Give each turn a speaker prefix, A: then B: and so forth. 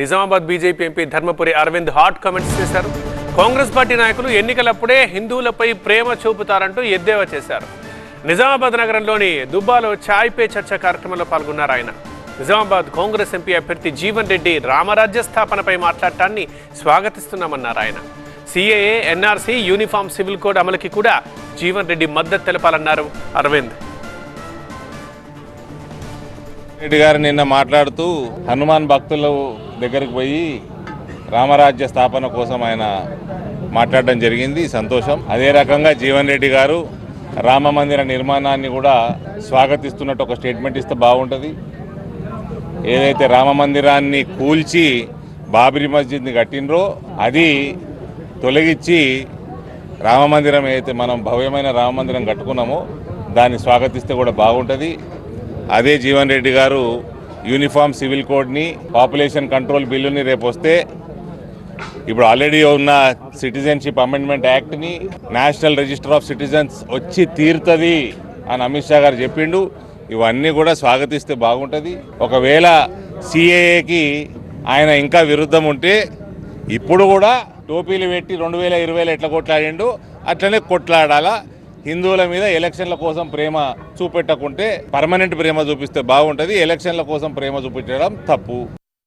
A: Nizamabad BJP MP Dharmapuri Arvind hot comments చేశారు. Congress party నాయకులు ఎన్నికలప్పుడే హిందువులపై ప్రేమ చూపుతారంటూ ఎద్దేవా చేశారు. నిజామాబాద్ నగరంలోని దుబ్బాలో ఛాయ్ పే చర్చ కార్యక్రమంలో పాల్గొన్నారు ఆయన. నిజామాబాద్ కాంగ్రెస్ ఎంపీ అభ్యర్థి జీవన్ రెడ్డి రామరాజ్య స్థాపనపై మాట్లాడటాన్ని స్వాగతిస్తున్నామన్నారు ఆయన. CAA NRC uniform civil code అమలుకి కూడా జీవన్ రెడ్డి మద్దతు తెలపాలన్నారు అరవింద్.
B: రెడ్డి గారు నిన్న మాట్లాడుతూ హనుమాన్ భక్తుల దగ్గరికి పోయి రామరాజ్య స్థాపన కోసం ఆయన మాట్లాడడం జరిగింది. సంతోషం. అదే రకంగా జీవన్ రెడ్డి గారు రామ మందిర నిర్మాణాన్ని కూడా స్వాగతిస్తున్నట్టు ఒక స్టేట్మెంట్ ఇస్తే బాగుంటుంది. ఏదైతే రామ మందిరాన్ని కూల్చి బాబరీ మస్జిద్ని కట్టినరో అది తొలగించి రామ మందిరం ఏదైతే మనం భవ్యమైన రామ మందిరం కట్టుకున్నామో దాన్ని స్వాగతిస్తే కూడా బాగుంటుంది. అదే జీవన్ రెడ్డి గారు యూనిఫామ్ సివిల్ కోడ్ని పాపులేషన్ కంట్రోల్ బిల్లుని రేపు వస్తే ఇప్పుడు ఆల్రెడీ ఉన్న సిటిజన్షిప్ అమెండ్మెంట్ యాక్ట్ని నేషనల్ రిజిస్టర్ ఆఫ్ సిటిజన్స్ వచ్చి తీరుతుంది అని అమిత్ షా గారు చెప్పిండు. ఇవన్నీ కూడా స్వాగతిస్తే బాగుంటుంది. ఒకవేళ సిఏఏకి ఆయన ఇంకా విరుద్ధం ఉంటే ఇప్పుడు కూడా టోపీలు పెట్టి రెండు వేల ఇరవైలో ఎట్లా కొట్లాడిండు? అట్లనే కొట్లాడాలా? హిందువుల మీద ఎలక్షన్ల కోసం ప్రేమ చూపెట్టకుంటే పర్మనెంట్ ప్రేమ చూపిస్తే బాగుంటుంది ఎలక్షన్ల కోసం ప్రేమ చూపించడం తప్పు.